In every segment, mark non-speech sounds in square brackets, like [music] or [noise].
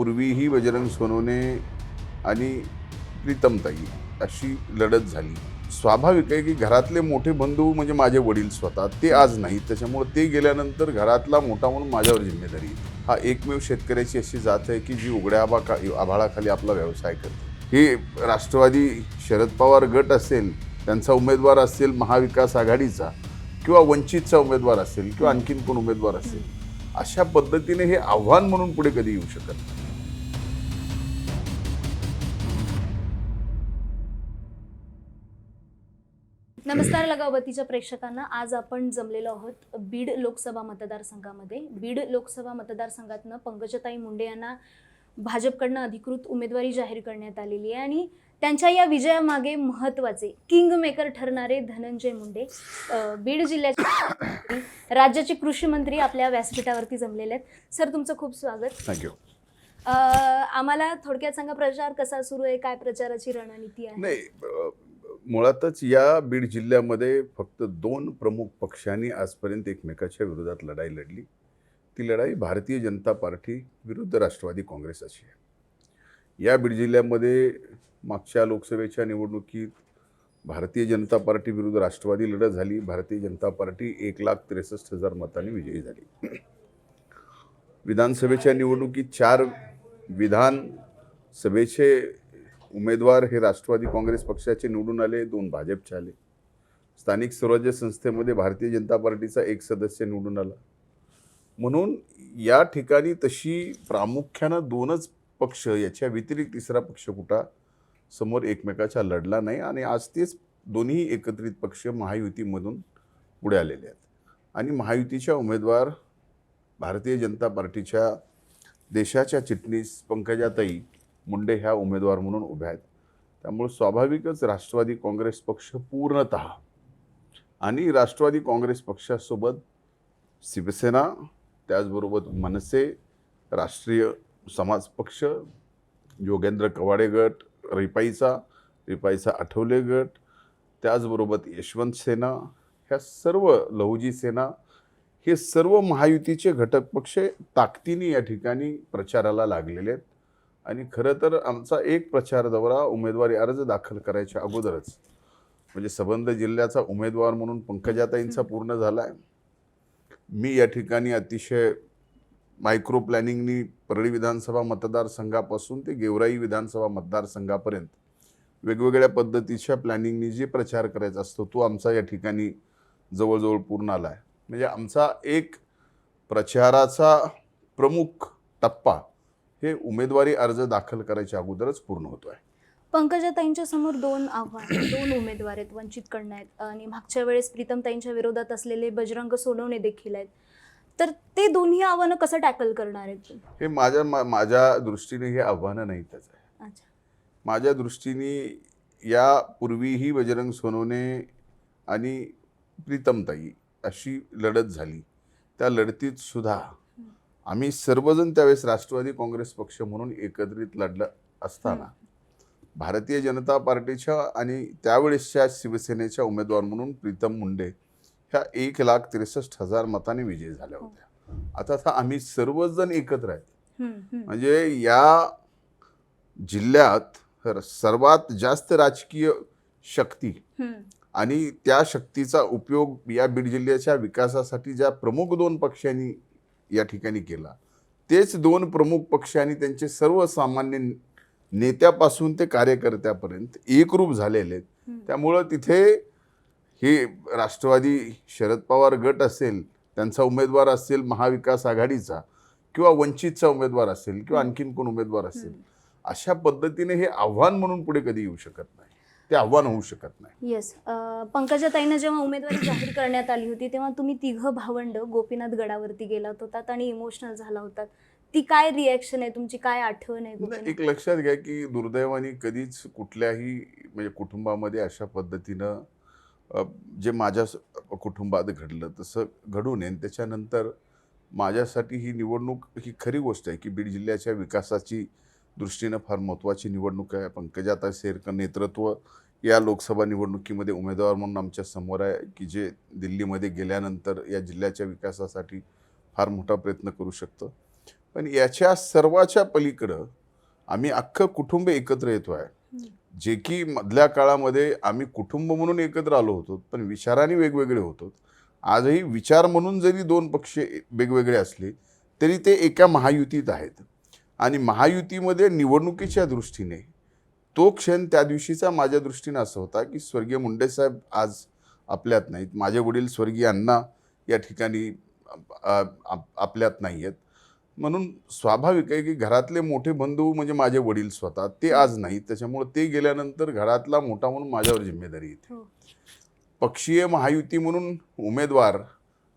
पूर्वीही बजरंग सोनवणे आणि प्रीतमताई अशी लढत झाली. स्वाभाविक आहे की घरातले मोठे बंधू म्हणजे माझे वडील स्वतः ते आज नाहीत त्याच्यामुळे ते गेल्यानंतर घरातला मोठा म्हणून माझ्यावर जिम्मेदारी. हा एकमेव शेतकऱ्याची अशी जात आहे की जी उघड्या आभा का आभाळाखाली आपला व्यवसाय करते. हे राष्ट्रवादी शरद पवार गट असेल त्यांचा उमेदवार असेल महाविकास आघाडीचा किंवा वंचितचा उमेदवार असेल किंवा आणखीन कोण उमेदवार असेल अशा पद्धतीने हे आव्हान म्हणून पुढे कधी येऊ शकत नाही. नमस्कार लगावतीच्या प्रेक्षकांना. आज आपण जमलेलो आहोत बीड लोकसभा मतदारसंघामध्ये. बीड लोकसभा मतदारसंघातनं पंकजताई मुंडे यांना भाजपकडनं अधिकृत उमेदवारी जाहीर करण्यात आलेली आहे आणि त्यांच्या या विजयामागे महत्त्वाचे किंग मेकर ठरणारे धनंजय मुंडे बीड जिल्ह्याचे [coughs] राज्याचे कृषी मंत्री आपल्या व्यासपीठावरती जमलेले आहेत. सर तुमचं खूप स्वागत. थँक्यू आम्हाला थोडक्यात सांगा प्रचार कसा सुरू आहे? काय प्रचाराची रणनीती आहे? नाही मुळातच या बीड जिल्ह्यामध्ये फक्त दोन प्रमुख पक्षांनी आजपर्यंत एकमेकाच्या विरोधात लढाई लढली. ती लढाई भारतीय जनता पार्टी विरुद्ध राष्ट्रवादी काँग्रेस अशी आहे. या बीड जिल्ह्यामध्ये मागच्या लोकसभेच्या निवडणुकीत भारतीय जनता पार्टी विरुद्ध राष्ट्रवादी लढत झाली. भारतीय जनता पार्टी एक लाख त्रेसष्ट हजार मतांनी विजयी झाली. विधानसभेच्या निवडणुकीत चार विधानसभेचे उमेदवार हे राष्ट्रवादी काँग्रेस पक्षाचे निवडून आले दोन भाजपचे आले. स्थानिक स्वराज्य संस्थेमध्ये भारतीय जनता पार्टीचा एक सदस्य निवडून आला. म्हणून या ठिकाणी तशी प्रामुख्यानं दोनच पक्ष याच्या व्यतिरिक्त तिसरा पक्ष कुठा? समोर एकमेकाच्या लढला नाही आणि आज तेच दोन्ही एकत्रित पक्ष महायुतीमधून पुढे आलेले आहेत. आणि महायुतीच्या उमेदवार भारतीय जनता पार्टीच्या देशाच्या चिटणीस पंकजाताई मुंडे ह्या उमेदवार म्हणून उभ्या आहेत. त्यामुळे स्वाभाविकच राष्ट्रवादी काँग्रेस पक्ष पूर्णत आणि राष्ट्रवादी काँग्रेस पक्षासोबत शिवसेना त्याचबरोबर मनसे राष्ट्रीय समाज पक्ष योगेंद्र कवाडे गट रिपाईचा रिपाईचा आठवले गट त्याचबरोबर यशवंत सेना ह्या सर्व लहुजी सेना हे सर्व महायुतीचे घटक पक्ष ताकदीने या ठिकाणी प्रचाराला लागलेले आहेत. आणि खरं तर आमचा एक प्रचार दौरा उमेदवारी अर्ज दाखल करायच्या अगोदरच. म्हणजे संबंध जिल्ह्याचा उमेदवार म्हणून पंकजाताईंचा पूर्ण झाला आहे मी या ठिकाणी अतिशय मायक्रो प्लॅनिंगनी परळी विधानसभा मतदारसंघापासून ते गेवराई विधानसभा मतदारसंघापर्यंत वेगवेगळ्या पद्धतीच्या प्लॅनिंगनी जे प्रचार करायचा असतो तो आमचा या ठिकाणी जवळजवळ पूर्ण आला आहे म्हणजे आमचा एक प्रचाराचा प्रमुख टप्पा हे उमेदवारी अर्ज दाखल करायच्या अगोदरच पूर्ण होतो आहे पंकजाताईंच्या समोर दोन आव्हान दोन उमेदवार आहेत वंचितकडनं आहेत आणि मागच्या वेळेस प्रीतमताईंच्या विरोधात असलेले बजरंग सोनवणे देखील आहेत. तर ते दोन्ही आव्हानं कसं टॅकल करणार आहेत? हे माझ्या माझ्या दृष्टीने हे आव्हानं नाहीतच आहे. अच्छा. माझ्या दृष्टीने यापूर्वीही बजरंग सोनवणे आणि प्रीतमताई अशी लढत झाली. त्या लढतीत सुद्धा आम्ही सर्वजण त्यावेळेस राष्ट्रवादी काँग्रेस पक्ष म्हणून एकत्रित लढलं असताना भारतीय जनता पार्टीच्या आणि त्यावेळेसच्या शिवसेनेच्या उमेदवार म्हणून प्रीतम मुंडे ह्या एक लाख त्रेसष्ट हजार मतांनी विजयी झाल्या होत्या. आता आता आम्ही सर्वजण एकत्र आहेत. म्हणजे या जिल्ह्यात सर्वात जास्त राजकीय शक्ती आणि त्या शक्तीचा उपयोग या बीड जिल्ह्याच्या विकासासाठी ज्या प्रमुख दोन पक्षांनी या ठिकाणी केला तेच दोन प्रमुख पक्षांनी त्यांचे सर्वसामान्य नेत्यापासून ते कार्यकर्त्यापर्यंत एकरूप झालेले आहेत. त्यामुळं तिथे हे राष्ट्रवादी शरद पवार गट असेल त्यांचा उमेदवार असेल महाविकास आघाडीचा किंवा वंचितचा उमेदवार असेल किंवा आणखीन कोण उमेदवार असेल. अशा पद्धतीने हे आव्हान म्हणून पुढे कधी येऊ शकत नाही ते आव्हान होऊ शकत नाही. येस पंकजाताईंना जेव्हा उमेदवारी जाहीर करण्यात आली होती तेव्हा तुम्ही तिघं भावंड गोपीनाथ गडावरती गेलात होतात आणि इमोशनल झाला होतात ती काय रिॲक्शन आहे? तुमची काय आठवण आहे? एक लक्षात घ्या की दुर्दैवाने कधीच कुठल्याही म्हणजे कुटुंबामध्ये अशा पद्धतीनं जे माझ्या कुटुंबात घडलं तसं घडू नये. त्याच्यानंतर माझ्यासाठी ही निवडणूक ही खरी गोष्ट आहे की बीड जिल्ह्याच्या विकासाची दृष्टीनं फार महत्त्वाची निवडणूक आहे. पंकजाता शेरकर नेतृत्व या लोकसभा निवडणुकीमध्ये उमेदवार म्हणून आमच्यासमोर आहे की जे दिल्लीमध्ये गेल्यानंतर या जिल्ह्याच्या विकासासाठी फार मोठा प्रयत्न करू शकतं. पण याच्या सर्वाच्या पलीकडं आम्ही अख्खं कुटुंब एकत्र येतो आहे. जे की मधल्या काळामध्ये आम्ही कुटुंब म्हणून एकत्र आलो होतो पण विचाराने वेगवेगळे होतो. आजही विचार म्हणून जरी दोन पक्ष वेगवेगळे असले तरी ते एका महायुतीत आहेत. आणि महायुतीमध्ये निवडणुकीच्या दृष्टीने तो क्षण त्या दिवशीचा माझ्या दृष्टीने असं होता की स्वर्गीय मुंडेसाहेब आज आपल्यात नाहीत. माझे वडील स्वर्गीय अण्णा या ठिकाणी आपल्यात नाही आहेत म्हणून स्वाभाविक आहे की घरातले मोठे बंधू म्हणजे माझे वडील स्वतः ते आज नाहीत. त्याच्यामुळे ते गेल्यानंतर घरातला मोठा म्हणून माझ्यावर जिम्मेदारी येते. हो. पक्षीय महायुती म्हणून उमेदवार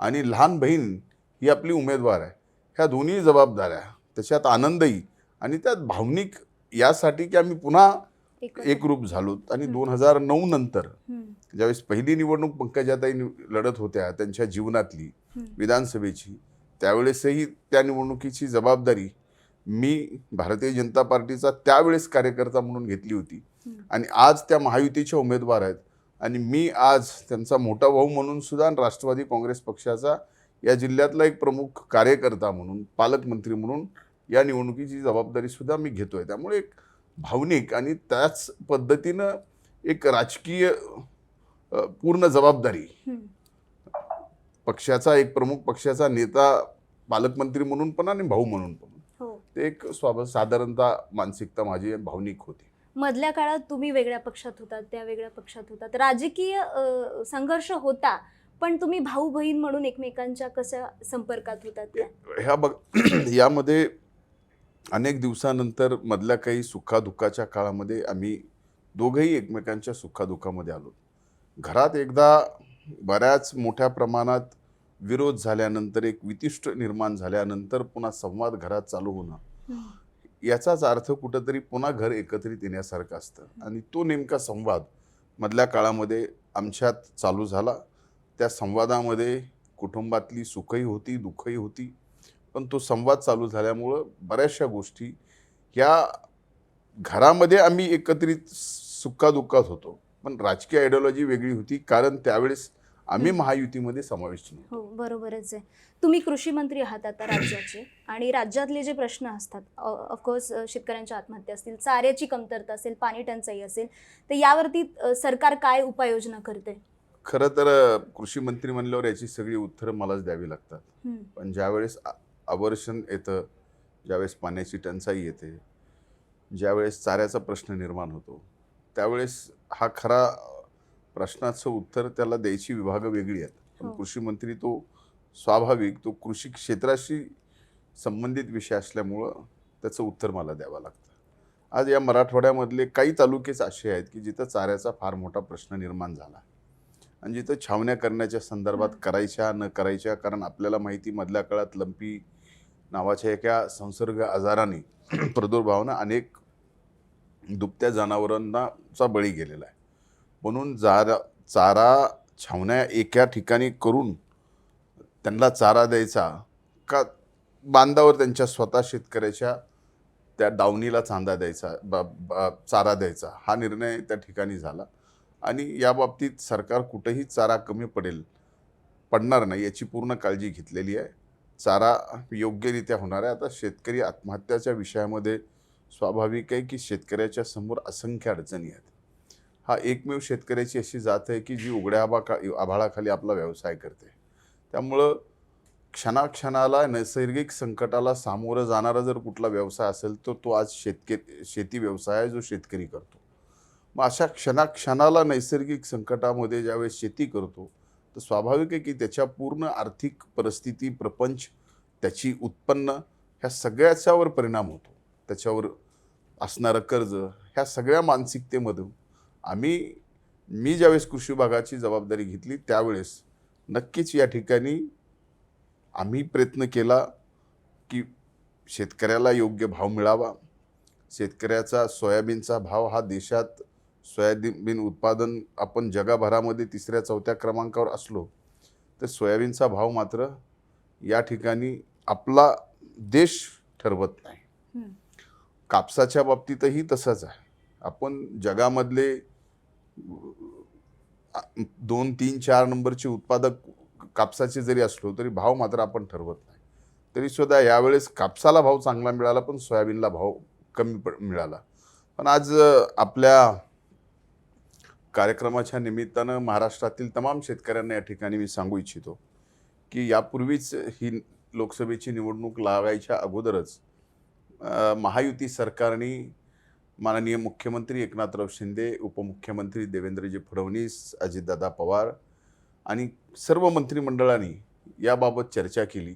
आणि लहान बहीण ही आपली उमेदवार आहे. ह्या दोन्ही जबाबदाऱ्या त्याच्यात आनंदही आणि त्यात भावनिक यासाठी की आम्ही पुन्हा. एकरूप झालो आणि. दोन हजार नऊ नंतर. ज्यावेळेस पहिली निवडणूक पंकजाताई लढत होत्या त्यांच्या जीवनातली. विधानसभेची त्यावेळेसही त्या निवडणुकीची जबाबदारी मी भारतीय जनता पार्टीचा त्यावेळेस कार्यकर्ता म्हणून घेतली होती. आणि आज त्या महायुतीच्या उमेदवार आहेत आणि मी आज त्यांचा मोठा भाऊ म्हणून सुद्धा राष्ट्रवादी काँग्रेस पक्षाचा या जिल्ह्यातला एक प्रमुख कार्यकर्ता म्हणून पालकमंत्री म्हणून या निवडणुकीची जबाबदारी सुद्धा मी घेतोय. त्यामुळे एक भावनिक आणि त्याच पद्धतीनं एक राजकीय पूर्ण जबाबदारी. पक्षाचा एक प्रमुख पक्षाचा नेता पालकमंत्री म्हणून पण आणि भाऊ म्हणून पण. हो. ते एक स्वाभ साधारणतः मानसिकता माझी भावनिक होती. मधल्या काळात तुम्ही वेगळ्या पक्षात होतात त्या वेगळ्या पक्षात होतात. राजकीय संघर्ष होता पण तुम्ही भाऊ बहीण म्हणून एकमेकांच्या कशा संपर्कात होतात त्या? ह्या बघ [clears throat] यामध्ये अनेक दिवसानंतर मधल्या काही सुखादुःखाच्या काळामध्ये आम्ही दोघंही एकमेकांच्या सुखादुःखामध्ये आलो. घरात एकदा बऱ्याच मोठ्या प्रमाणात विरोध झाल्यानंतर एक वितिष्ट निर्माण झाल्यानंतर पुन्हा संवाद घरात चालू होणं. हम्म. याचाच अर्थ कुठंतरी पुन्हा घर एकत्रित येण्यासारखं असतं. आणि तो नेमका संवाद मधल्या काळामध्ये आमच्यात चालू झाला. त्या संवादामध्ये कुटुंबातली सुखही होती दुःखही होती. पण तो संवाद चालू झाल्यामुळं बऱ्याचशा गोष्टी या घरामध्ये आम्ही एकत्रित सुखादुःखात होतो. पण राजकीय आयडिओलॉजी वेगळी होती कारण त्यावेळेस आम्ही. महायुतीमध्ये समाविष्ट हो बरोबरच आहे. तुम्ही कृषी मंत्री आहात आता राज्याचे आणि राज्यातले जे प्रश्न असतात ऑफकोर्स शेतकऱ्यांच्या आत्महत्या असतील चाऱ्याची कमतरता असेल पाणी टंचाई असेल तर यावरती सरकार काय उपाययोजना करते? खरं तर कृषी मंत्री म्हणल्यावर याची सगळी उत्तरं मलाच द्यावी लागतात. पण ज्यावेळेस आवर्षण येतं ज्यावेळेस पाण्याची टंचाई येते ज्यावेळेस चाऱ्याचा प्रश्न निर्माण होतो त्यावेळेस हा खरा प्रश्नाचं उत्तर त्याला द्यायची विभागं वेगळी आहेत पण हो. कृषी मंत्री तो स्वाभाविक तो कृषी क्षेत्राशी संबंधित विषय असल्यामुळं त्याचं उत्तर मला द्यावं लागतं आज या मराठवाड्यामधले काही तालुकेच असे आहेत की जिथं चाऱ्याचा फार मोठा प्रश्न निर्माण झाला आणि जिथं छावण्या करण्याच्या संदर्भात. करायच्या न करायच्या कारण आपल्याला माहिती मधल्या काळात लंपी नावाच्या एका संसर्ग आजाराने [clears throat] प्रादुर्भावानं अनेक दुभत्या जनावरांनाचा बळी गेलेला आहे म्हणून जारा चारा छावण्या एका ठिकाणी करून त्यांना चारा द्यायचा का बांधावर त्यांच्या स्वतः शेतकऱ्याच्या त्या दावणीला चांदा द्यायचा ब- ब- चारा द्यायचा हा निर्णय त्या ठिकाणी झाला आणि याबाबतीत सरकार कुठंही चारा कमी पडेल पडणार नाही याची पूर्ण काळजी घेतलेली आहे. चारा योग्यरित्या होणार आहे. आता शेतकरी आत्महत्याच्या विषयामध्ये स्वाभाविक आहे की शेतकऱ्याच्या समोर असंख्य अडचणी आहेत. हा एकमेव शेतकऱ्याची अशी जात आहे की जी उघड्या आभा का आभाळाखाली आपला व्यवसाय करते. त्यामुळं क्षणाक्षणाला नैसर्गिक संकटाला सामोरं जाणारा जर कुठला व्यवसाय असेल तर तो आज शेतके शेती व्यवसाय आहे जो शेतकरी करतो. मग अशा क्षणाक्षणाला नैसर्गिक संकटामध्ये ज्यावेळेस शेती करतो तर स्वाभाविक आहे की त्याच्या पूर्ण आर्थिक परिस्थिती प्रपंच त्याची उत्पन्न ह्या सगळ्याच्यावर परिणाम होतो. त्याच्यावर असणारं कर्ज ह्या सगळ्या मानसिकतेमधून आम्ही मी ज्यावेळेस कृषी विभागाची जबाबदारी घेतली त्यावेळेस नक्कीच या ठिकाणी आम्ही प्रयत्न केला की शेतकऱ्याला योग्य भाव मिळावा. शेतकऱ्याचा सोयाबीनचा भाव हा देशात सोयाबीन उत्पादन आपण जगाभरामध्ये तिसऱ्या चौथ्या क्रमांकावर असलो तर सोयाबीनचा भाव मात्र या ठिकाणी आपला देश ठरवत नाही. कापसाच्या बाबतीतही तसंच आहे. आपण जगामधले दोन तीन चार नंबरचे उत्पादक कापसाचे जरी असलो तरी भाव मात्र आपण ठरवत नाही. तरीसुद्धा यावेळेस कापसाला भाव चांगला मिळाला पण सोयाबीनला भाव कमी मिळाला. पण आज आपल्या कार्यक्रमाच्या निमित्तानं महाराष्ट्रातील तमाम शेतकऱ्यांना या ठिकाणी मी सांगू इच्छितो की यापूर्वीच ही लोकसभेची निवडणूक लागायच्या अगोदरच महायुती सरकारने माननीय मुख्यमंत्री एकनाथराव शिंदे उपमुख्यमंत्री देवेंद्रजी फडणवीस अजितदादा पवार आणि सर्व मंत्रिमंडळाने याबाबत चर्चा केली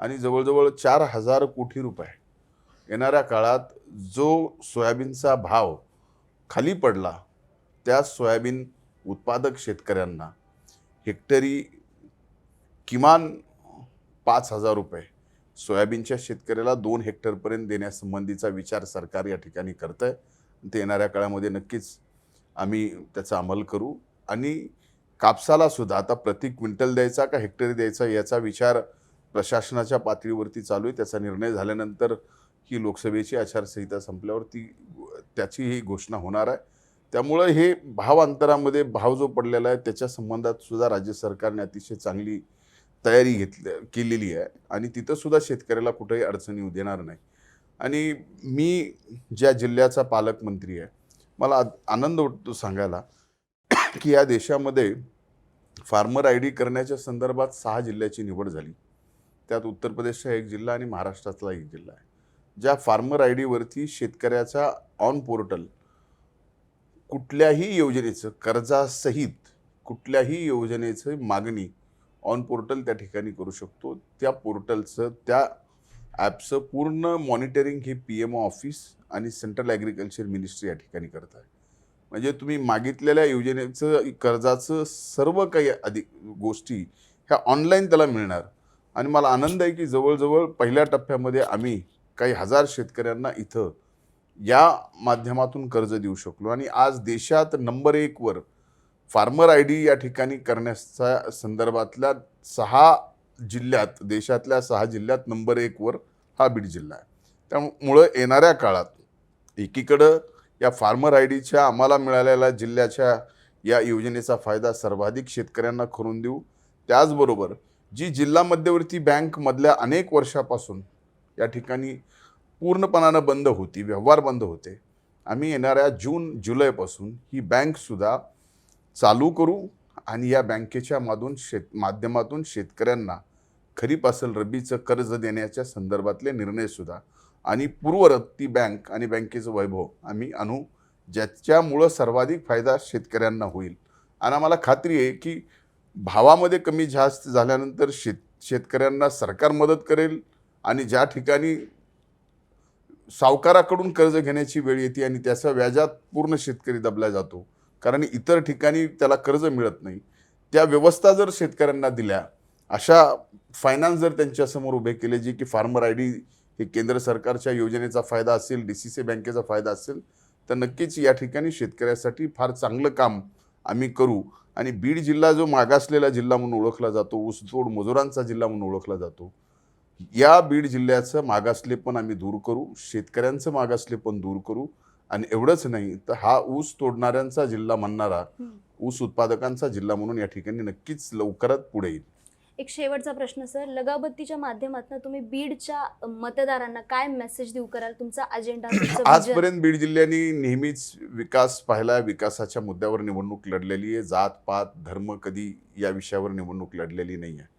आणि जवळजवळ चार हजार कोटी रुपये येणाऱ्या काळात जो सोयाबीनचा भाव खाली पडला त्या सोयाबीन उत्पादक शेतकऱ्यांना हेक्टरी किमान पाच हजार रुपये सोयाबीनच्या शेतकऱ्याला दोन हेक्टरपर्यंत देण्यासंबंधीचा विचार सरकार या ठिकाणी करतं आहे ते येणाऱ्या काळामध्ये नक्कीच आम्ही त्याचा अंमल करू. आणि कापसाला सुद्धा आता प्रति क्विंटल द्यायचा का हेक्टरी द्यायचा याचा विचार प्रशासनाच्या पातळीवरती चालू आहे. त्याचा निर्णय झाल्यानंतर ही लोकसभेची आचारसंहिता संपल्यावर ती त्याची ही घोषणा होणार आहे. त्यामुळं हे भाव अंतरामध्ये भाव जो पडलेला आहे त्याच्या संबंधात सुद्धा राज्य सरकारने अतिशय चांगली तयारी घेतली केलेली आहे. आणि तिथंसुद्धा शेतकऱ्याला कुठेही अडचणी येऊ देणार नाही. आणि मी ज्या जिल्ह्याचा पालकमंत्री आहे मला आनंद वाटतो सांगायला की या देशामध्ये फार्मर आय डी करण्याच्या संदर्भात सहा जिल्ह्याची निवड झाली. त्यात उत्तर प्रदेशचा एक जिल्हा आणि महाराष्ट्रातला एक जिल्हा आहे. ज्या फार्मर आय डीवरती शेतकऱ्याचा ऑन पोर्टल कुठल्याही योजनेचं कर्जासहित कुठल्याही योजनेचं मागणी ऑन पोर्टल त्या ठिकाणी करू शकतो. त्या पोर्टलचं त्या ॲपचं पूर्ण मॉनिटरिंग हे पी एम ओ ऑफिस आणि सेंट्रल ॲग्रिकल्चर मिनिस्ट्री या ठिकाणी करत आहे. म्हणजे तुम्ही मागितलेल्या योजनेचं कर्जाचं सर्व काही अधिक गोष्टी ह्या ऑनलाईन त्याला मिळणार. आणि मला आनंद आहे की जवळजवळ पहिल्या टप्प्यामध्ये आम्ही काही हजार शेतकऱ्यांना इथं या माध्यमातून कर्ज देऊ शकलो. आणि आज देशात नंबर एकवर फार्मर आय डी या ठिकाणी करण्याच्या संदर्भातल्या सहा जिल्ह्यात देशातल्या सहा जिल्ह्यात नंबर एकवर हा बीड जिल्हा आहे. त्यामुळं येणाऱ्या काळात एकीकडं या फार्मर आय डीच्या आम्हाला मिळालेल्या जिल्ह्याच्या या योजनेचा फायदा सर्वाधिक शेतकऱ्यांना करून देऊ. त्याचबरोबर जी जिल्हा मध्यवर्ती बँकमधल्या अनेक वर्षापासून या ठिकाणी पूर्णपणानं बंद होती व्यवहार बंद होते. आम्ही येणाऱ्या जून जुलैपासून ही बँकसुद्धा चालू करू आणि या बँकेच्या माधून शेत माध्यमातून शेतकऱ्यांना खरीप असेल रब्बीचं कर्ज देण्याच्या संदर्भातले निर्णयसुद्धा आणि पूर्वरत ती बँक आणि बँकेचं वैभव आम्ही आणू ज्याच्यामुळं सर्वाधिक फायदा शेतकऱ्यांना होईल. आणि आम्हाला खात्री आहे की भावामध्ये कमी जास्त झाल्यानंतर शेत शेतकऱ्यांना सरकार मदत करेल आणि ज्या ठिकाणी सावकाराकडून कर्ज घेण्याची वेळ येते आणि त्याचा व्याजात पूर्ण शेतकरी दबला जातो. कारण इतर ठिकाणी त्याला कर्ज मिळत नाही. त्या व्यवस्था जर शेतकऱ्यांना दिल्या अशा फायनान्स जर त्यांच्यासमोर उभे केले जे की फार्मर आय डी हे केंद्र सरकारच्या योजनेचा फायदा असेल डी सी सी बँकेचा फायदा असेल तर नक्कीच या ठिकाणी शेतकऱ्यासाठी फार चांगलं काम आम्ही करू. आणि बीड जिल्हा जो मागासलेला जिल्हा म्हणून ओळखला जातो ऊसतोड मजुरांचा जिल्हा म्हणून ओळखला जातो. या बीड जिल्ह्याचं मागासलेपण आम्ही दूर करू शेतकऱ्यांचं मागासलेपण दूर करू. आणि एवढंच नाही तर हा ऊस तोडणाऱ्यांचा जिल्हा म्हणणारा. ऊस उत्पादकांचा जिल्हा म्हणून या ठिकाणी नक्कीच लवकरात पुढे येईल. एक शेवटचा प्रश्न सर. लगाबत्तीच्या माध्यमातून तुम्ही बीडच्या मतदारांना काय मेसेज देऊ कराल? तुमचा अजेंडा? [clears throat] आजपर्यंत बीड जिल्ह्याने नेहमीच विकास पाहिला विकासाच्या मुद्द्यावर निवडणूक लढलेली आहे. जात पात धर्म कधी या विषयावर निवडणूक लढलेली नाही आहे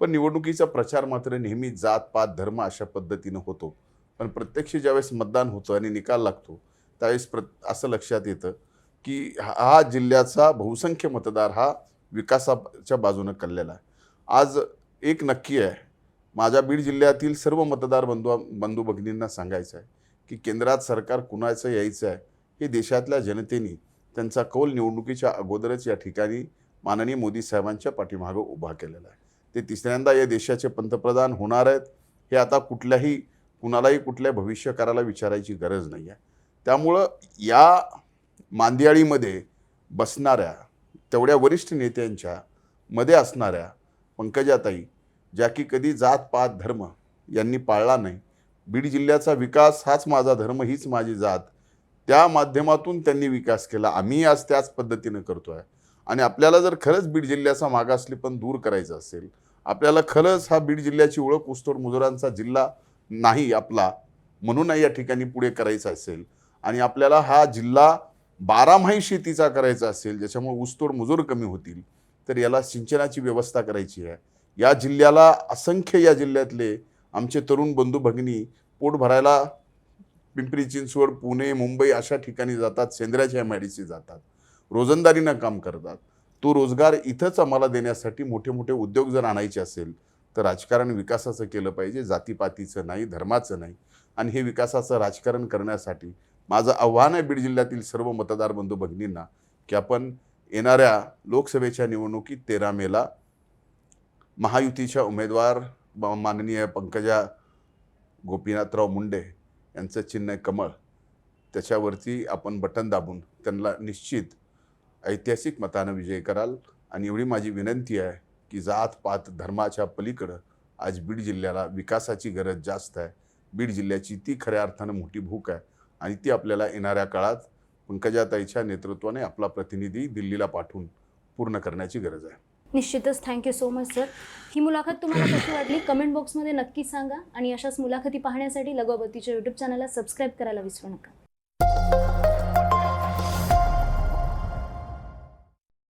पण निवडणुकीचा प्रचार मात्र नेहमी जात पात धर्म अशा पद्धतीनं होतो. पण प्रत्यक्ष ज्यावेळेस मतदान होतं आणि निकाल लागतो त्यावेळेस प्र असं लक्षात येतं की हा हा जिल्ह्याचा बहुसंख्य मतदार हा विकासाच्या बाजूनं कललेला आहे. आज एक नक्की आहे माझ्या बीड जिल्ह्यातील सर्व मतदार बंधू बंधू भगिनींना सांगायचं आहे की केंद्रात सरकार कुणाचं यायचं आहे हे देशातल्या जनतेने त्यांचा कौल निवडणुकीच्या अगोदरच या ठिकाणी माननीय मोदी साहेबांच्या पाठीमागं उभा केलेला आहे. ते तिसऱ्यांदा या देशाचे पंतप्रधान होणार आहेत. हे आता कुठल्याही कुणालाही कुठल्या भविष्यकाराला विचारायची गरज नाही आहे. त्यामुळं या मांदियाळीमध्ये बसणाऱ्या तेवढ्या वरिष्ठ नेत्यांच्या मध्ये असणाऱ्या पंकजाताई ज्या की कधी जात पात धर्म यांनी पाळला नाही बीड जिल्ह्याचा विकास हाच माझा धर्म हीच माझी जात त्या माध्यमातून त्यांनी विकास केला. आम्ही आज त्याच पद्धतीनं करतो आहे आणि आपल्याला जर खरंच बीड जिल्ह्याचा मागासलेपण दूर करायचं असेल आपल्याला खरंच हा बीड जिल्ह्याची ओळख ऊसतोड मजुरांचा जिल्हा नाही आपला म्हणून या ठिकाणी पुढे करायचा असेल. आणि आपल्याला हा जिल्हा बारामाही शेतीचा करायचा असेल ज्याच्यामुळे ऊसतोड मजूर कमी होतील तर याला सिंचनाची व्यवस्था करायची आहे. या जिल्ह्याला असंख्य या जिल्ह्यातले आमचे तरुण बंधू भगिनी पोट भरायला पिंपरी चिंचवड पुणे मुंबई अशा ठिकाणी जातात सेंद्राच्या एम आय डी सी जातात. रोजंदारीनं काम करतात. तो रोजगार इथंच आम्हाला देण्यासाठी मोठे मोठे उद्योग जर आणायचे असेल तर राजकारण विकासाचं केलं पाहिजे जातीपातीचं नाही धर्माचं नाही. आणि हे विकासाचं राजकारण करण्यासाठी माझं आव्हान आहे बीड जिल्ह्यातील सर्व मतदार बंधू भगिनींना की आपण येणाऱ्या लोकसभेच्या निवडणुकीत तेरा मेला महायुतीच्या उमेदवार माननीय पंकजा गोपीनाथराव मुंडे यांचं चिन्ह कमळ. त्याच्यावरती आपण बटन दाबून त्यांना निश्चित ऐतिहासिक मतानं विजय कराल. आणि एवढी माझी विनंती आहे की जात पात धर्माच्या पलीकडं आज बीड जिल्ह्याला विकासाची गरज जास्त आहे. बीड जिल्ह्याची ती खऱ्या अर्थानं मोठी भूक आहे. आणि ती आपल्याला येणाऱ्या काळात पंकजाताईच्या नेतृत्वाने आपला प्रतिनिधी दिल्लीला पाठवून पूर्ण करण्याची गरज आहे. निश्चितच. Thank you so much sir ही मुलाखत तुम्हाला कशी वाटली? कमेंट बॉक्समध्ये नक्की सांगा. आणि अशाच मुलाखती पाहण्यासाठी लगोबतीच्या यूट्यूब चॅनलला सबस्क्राईब करायला विसरू नका.